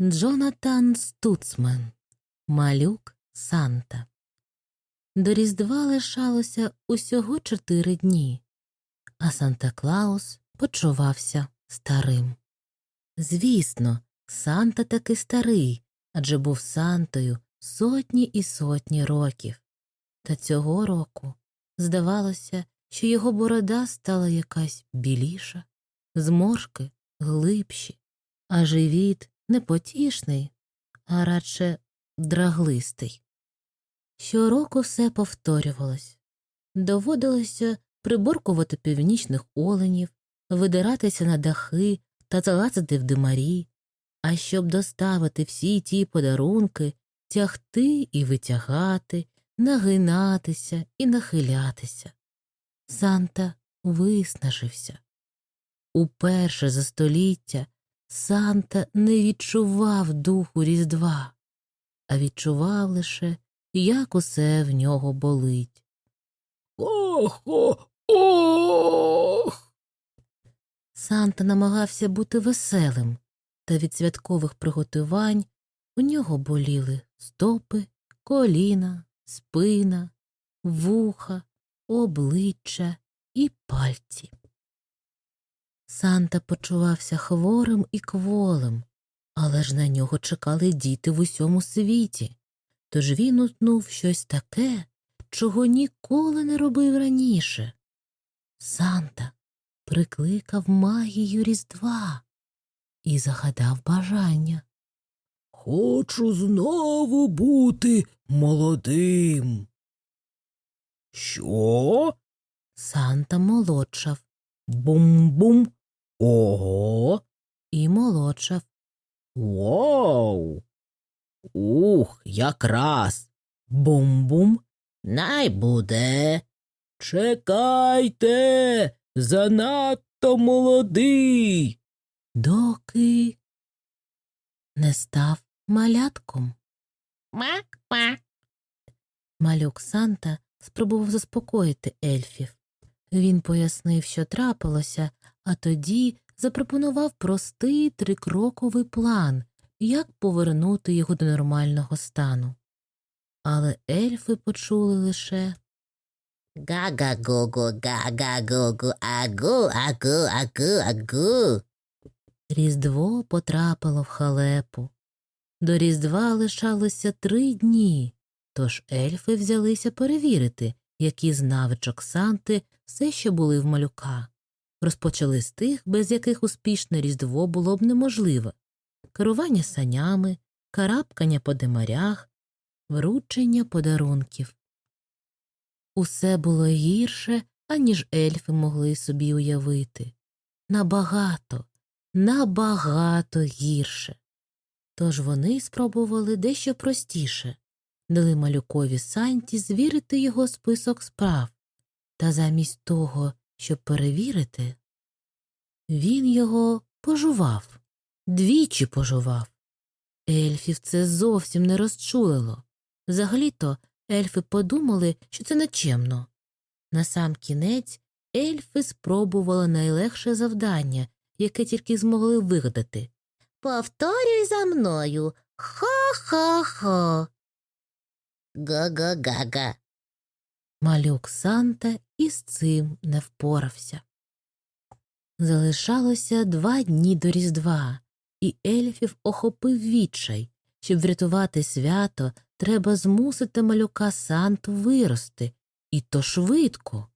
Джонатан Стуцмен, Малюк Санта. До Різдва лишалося усього чотири дні, а Санта Клаус почувався старим. Звісно, Санта таки старий, адже був Сантою сотні і сотні років. Та цього року здавалося, що його борода стала якась біліша, зморшки глибші, а живіт не потішний, а радше драглистий. Щороку все повторювалось. Доводилося приборкувати північних оленів, видиратися на дахи та залазити в димарі, а щоб доставити всі ті подарунки, тягти і витягати, нагинатися і нахилятися. Санта виснажився. Уперше за століття Санта не відчував духу Різдва, а відчував лише, як усе в нього болить. Ох, ох, ох. Санта намагався бути веселим, та від святкових приготувань у нього боліли стопи, коліна, спина, вуха, обличчя і пальці. Санта почувався хворим і кволим, але ж на нього чекали діти в усьому світі, тож він утнув щось таке, чого ніколи не робив раніше. Санта прикликав магію Різдва і загадав бажання. Хочу знову бути молодим. Що? Санта молодшав Бум-бум. Ого. і молодшав. Вау. Ух, якраз. Бум-бум. Най буде. Чекайте. Занадто молодий. доки не став малятком. Ма-ма. Малюк Санта спробував заспокоїти ельфів. Він пояснив, що трапилося, а тоді запропонував простий трикроковий план, як повернути його до нормального стану. Але ельфи почули лише Га-га-гу-гу, га-га-гу-гу, агу, агу, агу, агу. Різдво потрапило в халепу. До Різдва лишалося три дні, тож ельфи взялися перевірити, які з навичок Санти все ще були в малюка. Розпочали з тих, без яких успішне Різдво було б неможливе керування санями, карабкання по димарях, вручення подарунків. Усе було гірше, аніж ельфи могли собі уявити. Набагато, набагато гірше. Тож вони спробували дещо простіше дали малюкові Санті звірити його список справ, та замість того, щоб перевірити, він його пожував, двічі пожував. Ельфів це зовсім не розчулило. Взагалі-то ельфи подумали, що це нечемно. Насамкінець ельфи спробували найлегше завдання, яке тільки змогли вигадати. Повторюй за мною. Хо-хо-хо. Га-га-га-га. Малюк Санта із цим не впорався. Залишалося два дні до Різдва, і ельфів охопив відчай. Щоб врятувати свято, треба змусити малюка Санту вирости, і то швидко.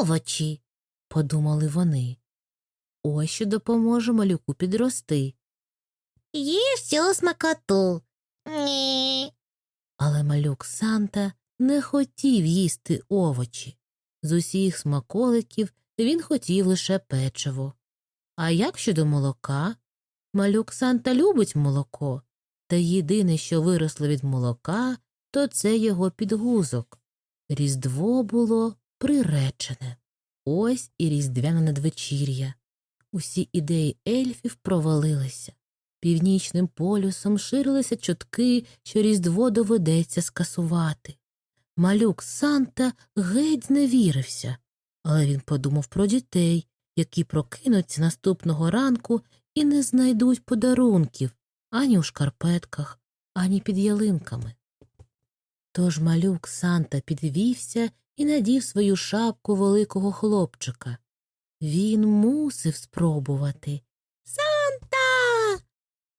Овочі, подумали вони. Ось що допоможе малюку підрости. Їж цю смакоту. Ні. Але малюк Санта не хотів їсти овочі. З усіх смаколиків він хотів лише печиво. А як щодо молока? Малюк Санта любить молоко, та єдине, що виросло від молока, то це його підгузок. Різдво було приречене. Ось і різдвяне надвечір'я. Усі ідеї ельфів провалилися. Північним полюсом ширилися чутки, що Різдво доведеться скасувати. Малюк Санта геть зневірився, але він подумав про дітей, які прокинуться наступного ранку і не знайдуть подарунків, ані у шкарпетках, ані під ялинками. Тож малюк Санта підвівся і надів свою шапку великого хлопчика. Він мусив спробувати.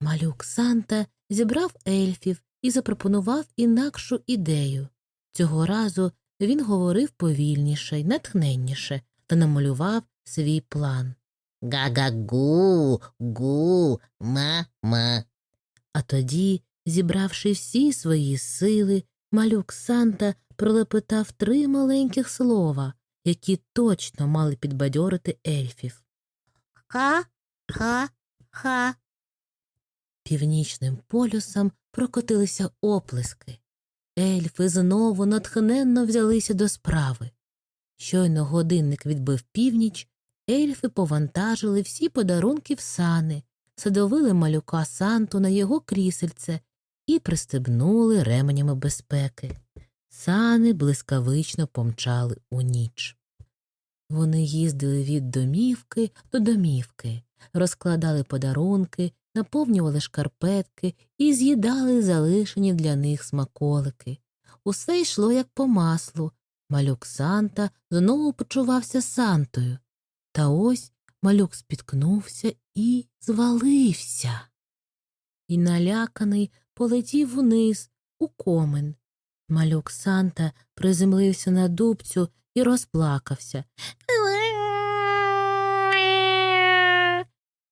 Малюк Санта зібрав ельфів і запропонував інакшу ідею. Цього разу він говорив повільніше й натхненніше та намалював свій план. Га-га-гу, гу, ма-ма. А тоді, зібравши всі свої сили, малюк Санта пролепетав три маленьких слова, які точно мали підбадьорити ельфів. Ха, ха, ха. Північним полюсом прокотилися оплески. Ельфи знову натхненно взялися до справи. Щойно годинник відбив північ, ельфи повантажили всі подарунки в сани, садовили малюка Санту на його крісельце і пристебнули ременями безпеки. Сани блискавично помчали у ніч. Вони їздили від домівки до домівки, розкладали подарунки, наповнювали шкарпетки і з'їдали залишені для них смаколики. Усе йшло як по маслу. Малюк Санта знову почувався Сантою. Та ось малюк спіткнувся і звалився. І наляканий полетів вниз у комен. Малюк Санта приземлився на дубцю і розплакався.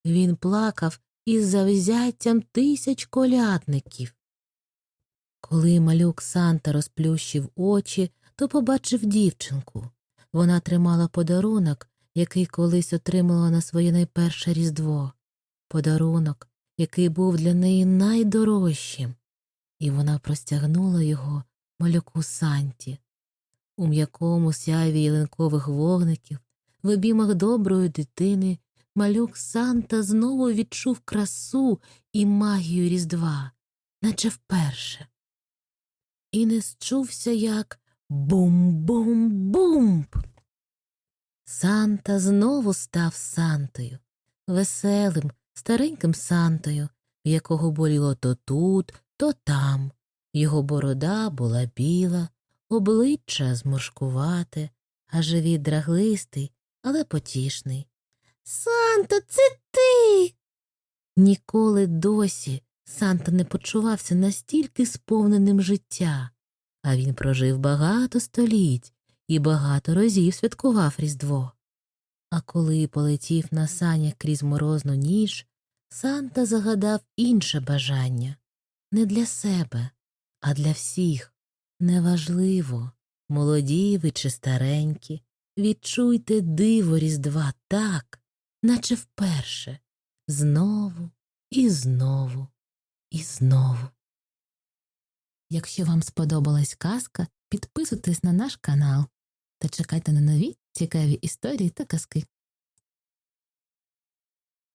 Він плакав із завзяттям тисяч колядників. Коли малюк Санта розплющив очі, то побачив дівчинку. Вона тримала подарунок, який колись отримала на своє найперше різдво. Подарунок, який був для неї найдорожчим, і вона простягнула його малюку Санті. У м'якому сяйві ялинкових вогників, в обіймах доброї дитини, малюк Санта знову відчув красу і магію Різдва, наче вперше. І не счувся, як бум-бум-бумп. Санта знову став Сантою, веселим, стареньким Сантою, в якого боліло то тут, то там. Його борода була біла, обличчя зморшкувате, а живіт драглистий, але потішний. Санта, це ти. Ніколи досі Санта не почувався настільки сповненим життя, а він прожив багато століть і багато разів святкував Різдво. А коли полетів на санях крізь морозну ніч, Санта загадав інше бажання не для себе, а для всіх. Неважливо, молоді ви чи старенькі, відчуйте диво Різдва так, наче вперше, знову і знову і знову. Якщо вам сподобалась казка, підписуйтесь на наш канал та чекайте на нові цікаві історії та казки.